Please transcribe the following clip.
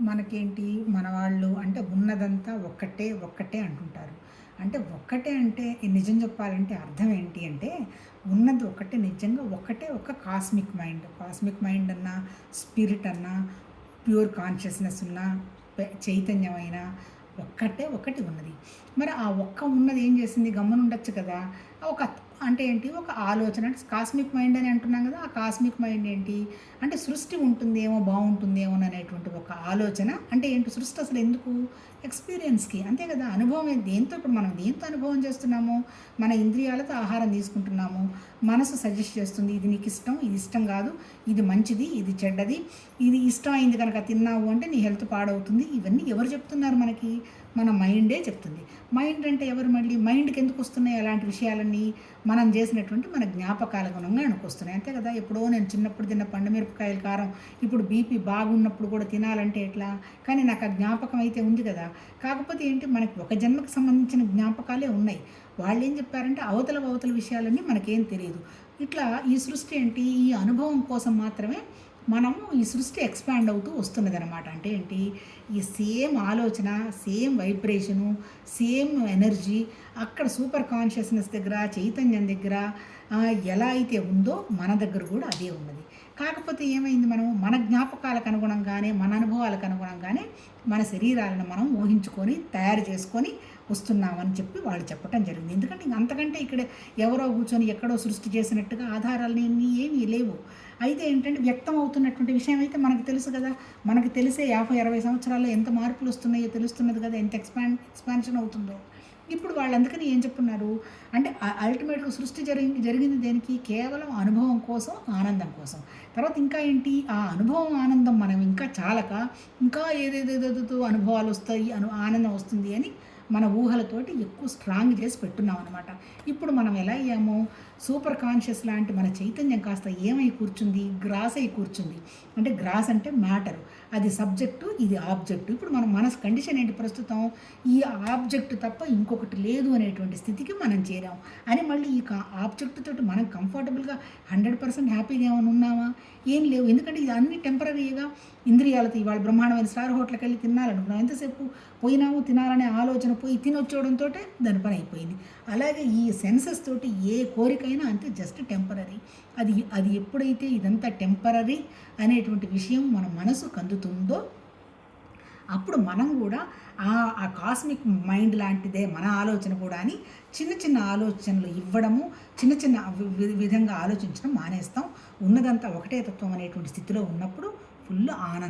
మనకేంటి? మన వాళ్ళు అంటే ఉన్నదంతా ఒక్కటే ఒక్కటే అంటుంటారు. అంటే ఒక్కటే అంటే నిజం చెప్పాలంటే అర్థం ఏంటి అంటే ఉన్నది ఒకటే నిజంగా ఒకటే ఒక కాస్మిక్ మైండ్. కాస్మిక్ మైండ్ అన్నా స్పిరిట్ అన్నా ప్యూర్ కాన్షియస్నెస్ ఉన్న చైతన్యమైన ఒక్కటే ఒకటి ఉన్నది. మరి ఆ ఒక్క ఉన్నది ఏం చేసింది? గమ్మున ఉండొచ్చు కదా. ఒక అంటే ఏంటి? ఒక ఆలోచన అంటే కాస్మిక్ మైండ్ అని అంటున్నాం కదా. ఆ కాస్మిక్ మైండ్ ఏంటి? అంటే సృష్టి ఉంటుందేమో బాగుంటుందేమో అనేటువంటి ఒక ఆలోచన. అంటే ఏంటి? సృష్టి అసలు ఎందుకు? ఎక్స్పీరియన్స్కి అంతే కదా. అనుభవం ఏ- దేంతో ఇప్పుడు మనం దేంతో అనుభవం చేస్తున్నాము? మన ఇంద్రియాలతో ఆహారం తీసుకుంటున్నాము. మనసు సజెస్ట్ చేస్తుంది ఇది నీకు ఇష్టం ఇది ఇష్టం కాదు ఇది మంచిది ఇది చెడ్డది ఇది ఇష్టం అయింది కనుక తిన్నావు అంటే నీ హెల్త్ పాడవుతుంది. ఇవన్నీ ఎవరు చెప్తున్నారు మనకి? మన మైండే చెప్తుంది. మైండ్ అంటే ఎవరు మళ్ళీ? మైండ్కి ఎందుకు వస్తున్నాయి అలాంటి విషయాలన్నీ మనం చేసినటువంటి మన జ్ఞాపకాల గుణంగా వస్తున్నాయి. అంతే కదా? ఎప్పుడో నేను చిన్నప్పుడు తిన్న పండుమిరపకాయల కారం ఇప్పుడు బీపీ బాగున్నప్పుడు కూడా తినాలంటే ఎట్లా? కానీ నాకు ఆ జ్ఞాపకం అయితే ఉంది కదా? కాకపోతే ఏంటి? మనకి ఒక జన్మకు సంబంధించిన జ్ఞాపకాలే ఉన్నాయి. వాళ్ళు ఏం చెప్పారంటే అవతల అవతల విషయాలన్నీ మనకేం తెలియదు. ఇట్లా ఈ సృష్టి ఏంటి? ఈ అనుభవం కోసం మాత్రమే మనము ఈ సృష్టి ఎక్స్పాండ్ అవుతూ వస్తున్నది అనమాట అంటే ఏంటి? ఈ సేమ్ ఆలోచన సేమ్ వైబ్రేషను సేమ్ ఎనర్జీ అక్కడ సూపర్ కాన్షియస్నెస్ దగ్గర చైతన్యం దగ్గర ఎలా అయితే ఉందో మన దగ్గర కూడా అదే ఉన్నది. కాకపోతే ఏమైంది మనం మన జ్ఞాపకాలకు అనుగుణంగానే మన అనుభవాలకు అనుగుణంగానే మన శరీరాలను మనం ఊహించుకొని తయారు చేసుకొని వస్తున్నామని చెప్పి వాళ్ళు చెప్పటం జరిగింది. ఎందుకంటే ఇంక అంతకంటే ఇక్కడ ఎవరో కూర్చొని ఎక్కడో సృష్టి చేసినట్టుగా ఆధారాలు ఏమీ లేవు. అయితే ఏంటంటే వ్యక్తం అవుతున్నటువంటి విషయం అయితే మనకు తెలుసు కదా. మనకు తెలిసే యాభై అరవై సంవత్సరాల్లో ఎంత మార్పులు వస్తున్నాయో తెలుస్తున్నది కదా. ఎంత ఎక్స్పాన్ ఎక్స్పాన్షన్ అవుతుందో. ఇప్పుడు వాళ్ళు అందుకని ఏం చెప్తున్నారు? అంటే అల్టిమేట్గా సృష్టి జరిగి జరిగింది దేనికి? కేవలం అనుభవం కోసం ఆనందం కోసం. తర్వాత ఇంకా ఏంటి? ఆ అనుభవం ఆనందం మనం ఇంకా చాలక ఇంకా ఏదేదేదో అనుభవాలు వస్తాయి అను ఆనందం వస్తుంది అని మన ఊహలతోటి ఎక్కువ స్ట్రాంగ్ చేసి పెట్టున్నాం అనమాట ఇప్పుడు మనం ఎలా అయ్యామో? సూపర్ కాన్షియస్ లాంటి మన చైతన్యం కాస్త ఏమై కూర్చుంది? గ్రాస్ అయి కూర్చుంది. అంటే గ్రాస్ అంటే మ్యాటర్ అది సబ్జెక్టు ఇది ఆబ్జెక్టు ఇప్పుడు మన మనసు కండిషన్ ఏంటి ప్రస్తుతం? ఈ ఆబ్జెక్ట్ తప్ప ఇంకొకటి లేదు అనేటువంటి స్థితికి మనం చేరాం. అని మళ్ళీ ఈ ఆబ్జెక్ట్ తోటి మనం కంఫర్టబుల్గా హండ్రెడ్ పర్సెంట్ హ్యాపీగా ఏమైనా ఉన్నామా? ఏం లేవు. ఎందుకంటే ఇది అన్ని టెంపరీగా ఇంద్రియాలతో ఇవాళ బ్రహ్మాండమైన స్టార్ హోటల్కి వెళ్ళి తినాలనుకున్నాం. ఎంతసేపు పోయినాము తినాలనే ఆలోచన పోయి తినొచ్చడంతో దాని పని అయిపోయింది. అలాగే ఈ సెన్సెస్ తోటి ఏ కోరికైనా అంతే జస్ట్ టెంపరీ అది అది ఎప్పుడైతే ఇదంతా టెంపరీ అనేటువంటి విషయం మన మనసు కందుతుందో అప్పుడు మనం కూడా ఆ ఆ కాస్మిక్ మైండ్ లాంటిదే మన ఆలోచన కూడా అని చిన్న చిన్న ఆలోచనలు ఇవ్వడము చిన్న చిన్న వి- విధంగా ఆలోచించడం మానేస్తాం. ఉన్నదంతా ఒకటే తత్వం అనేటువంటి స్థితిలో ఉన్నప్పుడు ఫుల్ ఆనందం.